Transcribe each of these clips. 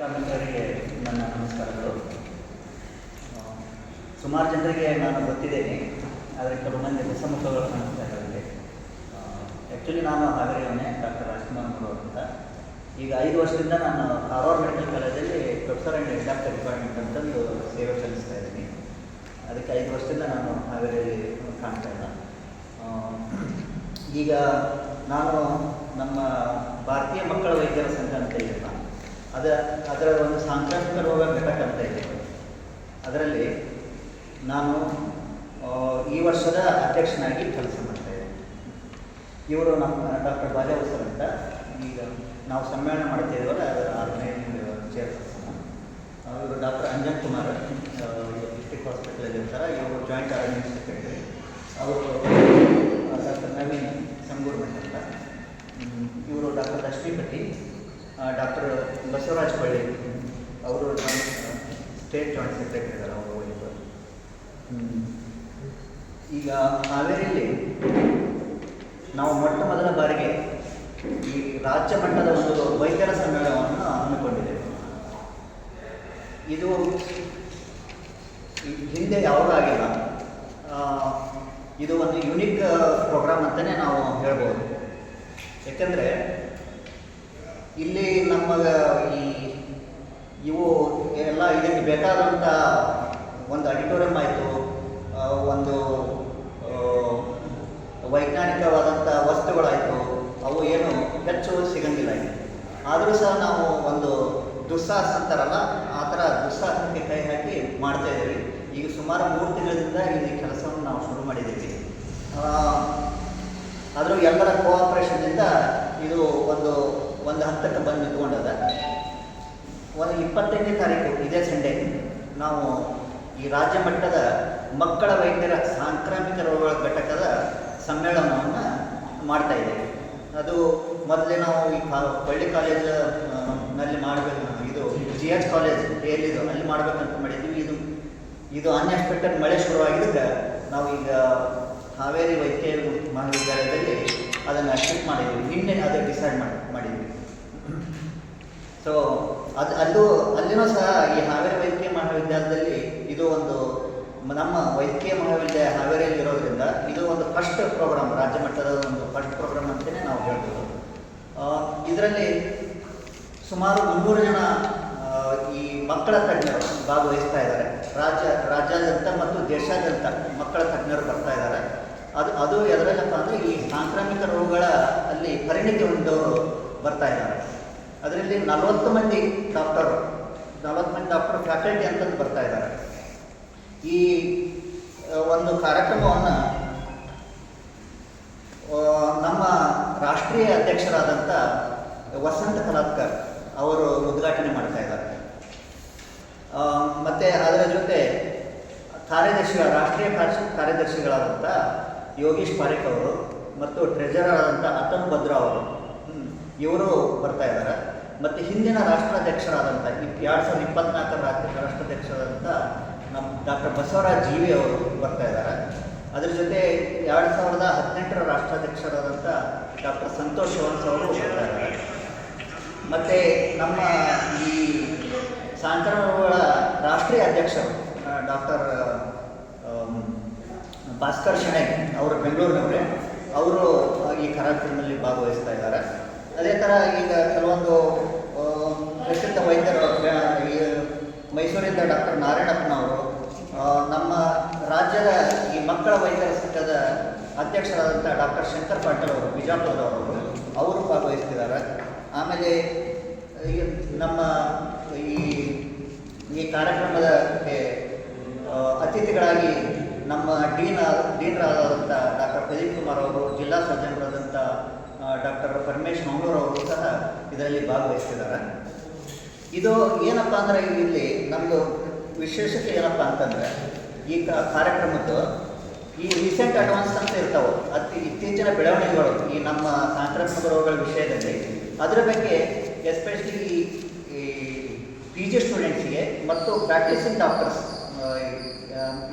ಮಿತ್ರರಿಗೆ ನನ್ನ ನಮಸ್ಕಾರಗಳು. ಸುಮಾರು ಜನರಿಗೆ ನಾನು ಗೊತ್ತಿದ್ದೇನೆ, ಆದರೆ ಕೆಲವು ಮಂದಿ ಹೊಸ ಮುಖಗಳು ಕಾಣಿಸ್ತಾ ಇದ್ದಾರೆ ಆ್ಯಕ್ಚುಲಿ ನಾನು ಹಾವೇರಿಯವನ್ನೇ ಡಾಕ್ಟರ್ ರಾಜ್ಕುಮಾರ್ ಅವರು ಅಂತ ಈಗ ಐದು ವರ್ಷದಿಂದ ನಾನು ಕಾರವಾರ ಮೆಡಿಕಲ್ ಕಾಲೇಜಲ್ಲಿ ಪ್ರೊಫೆಸರ್ ಆ್ಯಂಡ್ ಡಾಕ್ಟರ್ ಡಿಪಾರ್ಟ್ಮೆಂಟ್ ಅಂತಂದು ಸೇವೆ ಸಲ್ಲಿಸ್ತಾ ಇದ್ದೀನಿ. ಅದಕ್ಕೆ ಐದು ವರ್ಷದಿಂದ ನಾನು ಹಾವೇರಿಯಲ್ಲಿ ಕಾಣ್ತಾ ಇಲ್ಲ. ಈಗ ನಾನು ನಮ್ಮ ಭಾರತೀಯ ಮಕ್ಕಳ ವೈದ್ಯರ ಸಂಘ ಅಂತ ಇದೆ ನಾನು ಅದ ಅದರ ಒಂದು ಸಾಂಕ್ರಾಮಿಕ ರೋಗ ಘಟಕ ಇದೆ. ಅದರಲ್ಲಿ ನಾನು ಈ ವರ್ಷದ ಅಧ್ಯಕ್ಷನಾಗಿ ಕೆಲಸ ಮಾಡ್ತಾ ಇವರು ನಮ್ಮ, ಡಾಕ್ಟರ್ ಬಾಲ್ಯವಸರ್ ಅಂತ ಈಗ ನಾವು ಸಮ್ಮೇಳನ ಮಾಡ್ತಿದ್ದೇವಲ್ಲ ಅದರ ಆರ್ಗನೈಸಿಂಗ್ ಚೇರ್ಪರ್ಸನ್ ಇವರು ಡಾಕ್ಟರ್ ಅಂಜನ್ ಕುಮಾರ್ ಡಿಸ್ಟ್ರಿಕ್ಟ್ ಹಾಸ್ಪಿಟಲಲ್ಲಿ ಇರ್ತಾರೆ. ಇವರು ಜಾಯಿಂಟ್ ಆರ್ಗನೈಸ್ ಸೆಕ್ರೆಟರಿ ಅವರು ಡಾಕ್ಟರ್ ನವೀನ್ ಸಂಗೂರ್ಮಠ್ ಅಂತ ಹ್ಮ್, ಇವರು ಡಾಕ್ಟರ್ ಲಕ್ಷ್ಮೀ ಭಟ್ಟಿ ಡಾಕ್ಟರ್ ಬಸವರಾಜ್ ಪಳ್ಳಿ ಅವರು ಸ್ಟೇಟ್ ಜಾಯಿಂಟ್ ಸೆಕ್ರೆಟರಿ ಇದ್ದಾರೆ, ಅವರು ಈಗ ಹಾವೇರಿಯಲ್ಲಿ ನಾವು ಮೊಟ್ಟ ಮೊದಲ ಬಾರಿಗೆ ಈ ರಾಜ್ಯ ಮಟ್ಟದ ಒಂದು ವೈದ್ಯರ ಸಮ್ಮೇಳನವನ್ನು ಹಮ್ಮಿಕೊಂಡಿದ್ದೇವೆ. ಇದು ಹಿಂದೆ ಯಾವಾಗ ಆಗಿಲ್ಲ. ಇದು ಒಂದು ಯುನಿಕ್ ಪ್ರೋಗ್ರಾಮ್ ಅಂತಲೇ ನಾವು ಹೇಳ್ಬೋದು. ಯಾಕಂದರೆ ಇಲ್ಲಿ ನಮ್ಮ, ಈ, ಇವು ಎಲ್ಲ ಇದಕ್ಕೆ ಬೇಕಾದಂಥ ಒಂದು ಆಡಿಟೋರಿಯಂ ಆಯಿತು. ಒಂದು ವೈಜ್ಞಾನಿಕವಾದಂಥ ವಸ್ತುಗಳಾಯಿತು. ಅವು ಏನು ಹೆಚ್ಚು ಸಿಗಂಗಿಲ್ಲ ಆದರೂ ಸಹ ನಾವು ಒಂದು ದುಸ್ಸಾಹಸ ಅಂತಾರಲ್ಲ, ಆ ಥರ ದುಸ್ಸಾಹಸಕ್ಕೆ ಕೈ ಹಾಕಿ ಮಾಡ್ತಾ ಇದ್ದೀವಿ. ಈಗ ಸುಮಾರು ಮೂರು ತಿಂಗಳಿಂದ ಇಲ್ಲಿ ಕೆಲಸವನ್ನು ನಾವು ಶುರು ಮಾಡಿದ್ದೀವಿ. ಆದರೂ ಎಲ್ಲರ ಒಂದು ಹಂತಕ್ಕೆ ಬಂದು ನಿಂತ್ಕೊಂಡದ. ಒಂದು ಇಪ್ಪತ್ತೈದನೇ ತಾರೀಕು ಇದೇ ಸಂಡೇ ನಾವು ಈ ರಾಜ್ಯ ಮಟ್ಟದ ಮಕ್ಕಳ ವೈದ್ಯರ ಸಾಂಕ್ರಾಮಿಕ ರೋಗಗಳ ಘಟಕದ ಸಮ್ಮೇಳನವನ್ನು ಮಾಡ್ತಾ ಇದ್ದೇವೆ. ಅದು ಮೊದಲೇ ನಾವು ಈ ಹಳ್ಳಿ ಪಳ್ಳಿ ಕಾಲೇಜ್ ಆ, ನಲ್ಲಿ ಮಾಡಬೇಕು ಇದು ಜಿ ಎಚ್ ಕಾಲೇಜ್ ಎಲ್ಲಿದು ಅಲ್ಲಿ ಮಾಡಬೇಕಂತ ಮಾಡಿದ್ದೀವಿ. ಇದು ಇದು ಅನ್ಎಕ್ಸ್ಪೆಕ್ಟೆಡ್ ಮಳೆ ಶುರುವಾಗಿದ್ದಕ್ಕೆ ನಾವು ಈಗ ಹಾವೇರಿ ವೈದ್ಯ ಮಹಾವಿದ್ಯಾಲಯದಲ್ಲಿ ಅದನ್ನು ಶಿಫ್ಟ್ ಮಾಡಿದ್ದೀವಿ. ನಿನ್ನೆ ಅದು ಡಿಸೈಡ್ ಮಾಡಿ ಮಾಡಿದ್ವಿ. ಸೊ ಅದು ಅಲ್ಲೂ, ಅಲ್ಲಿನೂ ಸಹ ಈ ಹಾವೇರಿ ವೈದ್ಯಕೀಯ ಮಹಾವಿದ್ಯಾಲಯದಲ್ಲಿ ಇದು ಒಂದು ನಮ್ಮ ವೈದ್ಯಕೀಯ ಮಹಾವಿದ್ಯಾಲಯ ಹಾವೇರಿಯಲ್ಲಿ ಇರೋದ್ರಿಂದ ಇದು ಒಂದು ಫಸ್ಟ್ ಪ್ರೋಗ್ರಾಮ್ ರಾಜ್ಯ ಮಟ್ಟದ ಒಂದು ಫಸ್ಟ್ ಪ್ರೋಗ್ರಾಮ್ ಅಂತಲೇ ನಾವು ಹೇಳ್ಬೋದು. ಇದರಲ್ಲಿ ಸುಮಾರು ಮುನ್ನೂರು ಜನ ಈ ಮಕ್ಕಳ ತಜ್ಞರು ಭಾಗವಹಿಸ್ತಾ ಇದ್ದಾರೆ. ರಾಜ್ಯ, ರಾಜ್ಯಾದ್ಯಂತ ಮತ್ತು ದೇಶಾದ್ಯಂತ ಮಕ್ಕಳ ತಜ್ಞರು ಬರ್ತಾ ಇದ್ದಾರೆ. ಅದು ಅದು ಎದರಲ್ಲಪ್ಪ ಅಂದರೆ ಈ ಸಾಂಕ್ರಾಮಿಕ ರೋಗಗಳ ಅಲ್ಲಿ ಪರಿಣಿತಿ ಹೊಂದವರು ಬರ್ತಾ ಇದ್ದಾರೆ. ಅದರಲ್ಲಿ ನಲವತ್ತು ಮಂದಿ ಡಾಕ್ಟರ್ ನಲವತ್ತು ಮಂದಿ ಡಾಕ್ಟರ್ ಫ್ಯಾಕಲ್ಟಿ ಅಂತಂದು ಬರ್ತಾ ಇದ್ದಾರೆ. ಈ ಒಂದು ಕಾರ್ಯಕ್ರಮವನ್ನು ನಮ್ಮ ರಾಷ್ಟ್ರೀಯ ಅಧ್ಯಕ್ಷರಾದಂಥ ವಸಂತ ಕಲಾತ್ಕರ್ ಅವರು ಉದ್ಘಾಟನೆ ಮಾಡ್ತಾ ಇದ್ದಾರೆ. ಮತ್ತು ಅದರ ಜೊತೆ ಕಾರ್ಯದರ್ಶಿಗಳ, ರಾಷ್ಟ್ರೀಯ ಕಾರ್ಯ- ಕಾರ್ಯದರ್ಶಿಗಳಾದಂಥ ಯೋಗೀಶ್ ಪಾರೇಖ್ ಅವರು ಮತ್ತು ಟ್ರೆಜರರ್ ಆದಂಥ ಅತನ್ ಇವರು ಬರ್ತಾ ಇದ್ದಾರೆ ಮತ್ತು ಹಿಂದಿನ ರಾಷ್ಟ್ರಾಧ್ಯಕ್ಷರಾದಂಥ ಎರಡು ಸಾವಿರದ ಇಪ್ಪತ್ನಾಲ್ಕರ ರಾಷ್ಟ್ರ ರಾಷ್ಟ್ರಾಧ್ಯಕ್ಷರಾದಂಥ ನಮ್ಮ ಡಾಕ್ಟರ್ ಬಸವರಾಜ್ ಜೀವಿ ಅವರು ಬರ್ತಾ ಇದ್ದಾರೆ ಅದ್ರ ಜೊತೆ ಎರಡು ಸಾವಿರದ ಹದಿನೆಂಟರ ರಾಷ್ಟ್ರಾಧ್ಯಕ್ಷರಾದಂಥ ಡಾಕ್ಟರ್ ಸಂತೋಷ್ ಶಿವನ್ಸ್ ಅವರು ಬರ್ತಾ ಇದ್ದಾರೆ ಮತ್ತು ನಮ್ಮ ಈ ಸಾಂಕ್ರಾಮಿಕಗಳ ರಾಷ್ಟ್ರೀಯ ಅಧ್ಯಕ್ಷರು ಡಾಕ್ಟರ್ ಭಾಸ್ಕರ್ ಶೆಣೆ ಅವರು ಬೆಂಗಳೂರಿನವರೇ. ಅವರು ಈ ಕಾರ್ಯಕ್ರಮದಲ್ಲಿ ಭಾಗವಹಿಸ್ತಾ ಇದ್ದಾರೆ ಅದೇ ಥರ ಈಗ ಕೆಲವೊಂದು ಪ್ರಸಿದ್ಧ ವೈದ್ಯರು ಈ ಮೈಸೂರಿಂದ ಡಾಕ್ಟರ್ ನಾರಾಯಣಪ್ಪನವರು ನಮ್ಮ ರಾಜ್ಯದ ಈ ಮಕ್ಕಳ ವೈದ್ಯರ ಸಂಘದ ಅಧ್ಯಕ್ಷರಾದಂಥ ಡಾಕ್ಟರ್ ಶಂಕರ್ ಪಾಟೀಲ್ ಅವರು, ಬಿಜಾಪುರದವರು, ಅವರು ಭಾಗವಹಿಸ್ತಿದ್ದಾರೆ. ಆಮೇಲೆ, ಈ ನಮ್ಮ ಈ ಈ ಕಾರ್ಯಕ್ರಮದ ಅತಿಥಿಗಳಾಗಿ ನಮ್ಮ ಡೀನ್ ಡೀನ್ರಾದಂಥ ಡಾಕ್ಟರ್ ಪ್ರದೀಪ್ ಕುಮಾರ್ ಅವರು, ಜಿಲ್ಲಾ ಸರ್ಜನರಾದಂಥ ಡಾಕ್ಟರ್ ಪರಮೇಶ್ ಮಂಗಳೂರು ಅವರು ಸಹ ಇದರಲ್ಲಿ ಭಾಗವಹಿಸ್ತಿದ್ದಾರೆ. ಇದು ಏನಪ್ಪ ಅಂದರೆ ಇಲ್ಲಿ ನಮ್ಮದು ವಿಶೇಷತೆ ಏನಪ್ಪ ಅಂತಂದರೆ ಈ ಕಾರ್ಯಕ್ರಮದ್ದು ಈ ರೀಸೆಂಟ್ ಅಡ್ವಾನ್ಸ್ ಅಂತ ಇರ್ತಾವೆ. ಅತಿ ಇತ್ತೀಚಿನ ಬೆಳವಣಿಗೆಗಳು ಈ ನಮ್ಮ ಸಾಂಕ್ರಾಮಿಕ ರೋಗಗಳ ವಿಷಯದಲ್ಲಿ. ಅದರ ಬಗ್ಗೆ ಎಸ್ಪೆಷಲಿ ಈ ಪಿ ಜಿ ಸ್ಟೂಡೆಂಟ್ಸಿಗೆ ಮತ್ತು ಪ್ರಾಕ್ಟೀಸಿಂಗ್ ಡಾಕ್ಟರ್ಸ್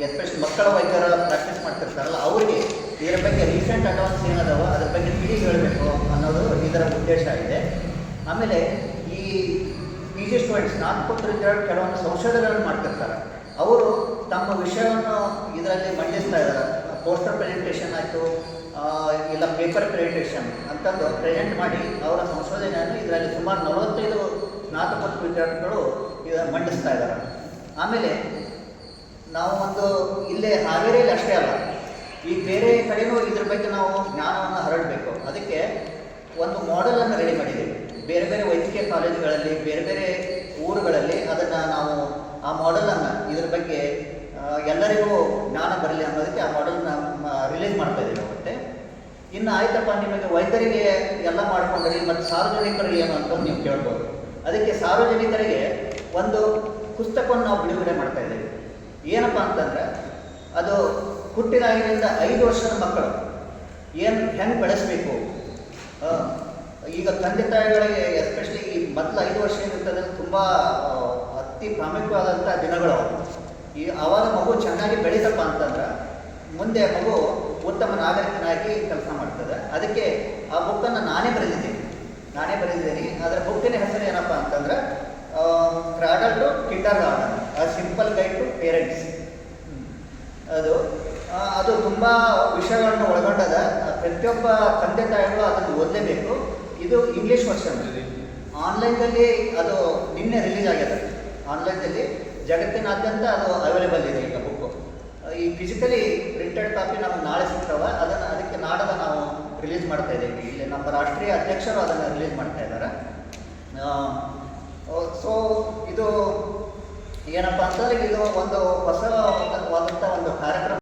ಎಸ್ಪೆಷಲಿ ಮಕ್ಕಳ ವೈದ್ಯರ ಪ್ರಾಕ್ಟೀಸ್ ಮಾಡ್ತಿರ್ತಾರಲ್ಲ, ಅವರಿಗೆ ಇದರ ಬಗ್ಗೆ ರೀಸೆಂಟ್ ಅಡ್ವಾನ್ಸ್ ಏನದಾವ ಅದ್ರ ಬಗ್ಗೆ ತಿಳಿ ಹೇಳಬೇಕು ಅನ್ನೋದು ಇದರ ಉದ್ದೇಶ ಇದೆ. ಆಮೇಲೆ ಈ ಪಿ ಜಿ ಸ್ಟೂಡೆಂಟ್ಸ್ ಸ್ನಾತಕೋತ್ತರ ಕೆಲವೊಂದು ಸಂಶೋಧನೆಗಳನ್ನು ಮಾಡ್ತಿರ್ತಾರೆ. ಅವರು ತಮ್ಮ ವಿಷಯವನ್ನು ಇದರಲ್ಲಿ ಮಂಡಿಸ್ತಾ ಇದ್ದಾರೆ. ಪೋಸ್ಟರ್ ಪ್ರೆಸೆಂಟೇಷನ್ ಆಯಿತು ಇಲ್ಲ ಪೇಪರ್ ಪ್ರೆಸೆಂಟೇಷನ್ ಅಂತಂದು ಪ್ರೆಸೆಂಟ್ ಮಾಡಿ ಅವರ ಸಂಶೋಧನೆಯನ್ನು ಇದರಲ್ಲಿ ಸುಮಾರು ನಲವತ್ತೈದು ಸ್ನಾತಕೋತ್ತರ ವಿದ್ಯಾರ್ಥಿಗಳು ಇದನ್ನು ಮಂಡಿಸ್ತಾ ಇದ್ದಾರೆ. ಆಮೇಲೆ ನಾವು ಒಂದು ಇಲ್ಲೇ ಹಾವೇರಿಯಲ್ಲಿ ಅಷ್ಟೇ ಅಲ್ಲ ಈ ಬೇರೆ ಕಡೆಯೂ ಇದ್ರ ಬಗ್ಗೆ ನಾವು ಜ್ಞಾನವನ್ನು ಹರಡಬೇಕು. ಅದಕ್ಕೆ ಒಂದು ಮಾಡೆಲನ್ನು ರೆಡಿ ಮಾಡಿದ್ದೀವಿ. ಬೇರೆ ಬೇರೆ ವೈದ್ಯಕೀಯ ಕಾಲೇಜುಗಳಲ್ಲಿ, ಬೇರೆ ಬೇರೆ ಊರುಗಳಲ್ಲಿ ಅದನ್ನು ನಾವು ಆ ಮಾಡೆಲನ್ನು ಇದ್ರ ಬಗ್ಗೆ ಎಲ್ಲರಿಗೂ ಜ್ಞಾನ ಬರಲಿ ಅನ್ನೋದಕ್ಕೆ ಆ ಮಾಡೆಲ್ನ ರಿಲೀಸ್ ಮಾಡ್ತಾ ಇದ್ದೀವಿ ಮತ್ತೆ. ಇನ್ನು ಆಯ್ತಪ್ಪ ನಿಮಗೆ ವೈದ್ಯರಿಗೆ ಎಲ್ಲ ಮಾಡ್ಕೊಂಡ್ರಿ ಮತ್ತು ಸಾರ್ವಜನಿಕರಿಗೆ ಏನು ಅಂತ ನೀವು ಕೇಳ್ಬೋದು. ಅದಕ್ಕೆ ಸಾರ್ವಜನಿಕರಿಗೆ ಒಂದು ಪುಸ್ತಕವನ್ನು ನಾವು ಬಿಡುಗಡೆ ಮಾಡ್ತಾ ಇದ್ದೀವಿ. ಏನಪ್ಪ ಅಂತಂದ್ರೆ ಅದು ಹುಟ್ಟಿದಾಗಿನಿಂದ ಐದು ವರ್ಷದ ಮಕ್ಕಳು. ಏನು ಹೆಂಗೆ ಬೆಳೆಸಬೇಕು? ಈಗ ತಂದೆ ತಾಯಿಗಳಿಗೆ ಎಸ್ಪೆಷಲಿ ಈ ಮೊದಲು ಐದು ವರ್ಷ ಏನಿರ್ತದೆ ತುಂಬ ಅತಿ ಪ್ರಾಮುಖ್ಯವಾದಂಥ ದಿನಗಳು. ಈ ಆವಾಗ ಮಗು ಚೆನ್ನಾಗಿ ಬೆಳೀತಪ್ಪ ಅಂತಂದ್ರೆ ಮುಂದೆ ಮಗು ಉತ್ತಮ ನಾಗರಿಕನಾಗಿ ಕೆಲಸ ಮಾಡ್ತದೆ. ಅದಕ್ಕೆ ಆ ಬುಕ್ಕನ್ನು ನಾನೇ ಬರೆದಿದ್ದೀನಿ. ನಾನೇ ಬರೆದಿದ್ದೀನಿ. ಅದರ ಬುಕ್ಕಿನ ಹೆಸರು ಏನಪ್ಪ ಅಂತಂದ್ರೆ cradle to kindergarten simple guide to parents. ಅದು ಅದು ತುಂಬ ವಿಷಯಗಳನ್ನು ಒಳಗೊಂಡದ. ಪ್ರತಿಯೊಬ್ಬ ತಂದೆ ತಾಯಿಗಳು ಅದನ್ನು ಓದಲೇಬೇಕು. ಇದು ಇಂಗ್ಲೀಷ್ ವರ್ಷನ್ ಆನ್ಲೈನಲ್ಲಿ ಅದು ನಿನ್ನೆ ರಿಲೀಸ್ ಆಗಿದೆ ಆನ್ಲೈನಲ್ಲಿ ಜಗತ್ತಿನಾದ್ಯಂತ ಅದು ಅವೈಲೇಬಲ್ ಇದೆ ಈಗ ಬುಕ್ಕು ಈ ಫಿಸಿಕಲಿ ಪ್ರಿಂಟೆಡ್ ಕಾಪಿ ನಮಗೆ ನಾಳೆ ಸಿಗ್ತವೆ. ಅದನ್ನು ಅದಕ್ಕೆ ನಾಡದ ನಾವು ರಿಲೀಸ್ ಮಾಡ್ತಾ ಇದ್ದೀವಿ. ಇಲ್ಲಿ ನಮ್ಮ ರಾಷ್ಟ್ರೀಯ ಅಧ್ಯಕ್ಷರು ಅದನ್ನು ರಿಲೀಸ್ ಮಾಡ್ತಾ ಇದ್ದಾರೆ. ಸೊ ಇದು ಏನಪ್ಪ ಅಂತಂದ್ರೆ ಇದು ಒಂದು ಹೊಸವಾದಂಥ ಒಂದು ಕಾರ್ಯಕ್ರಮ.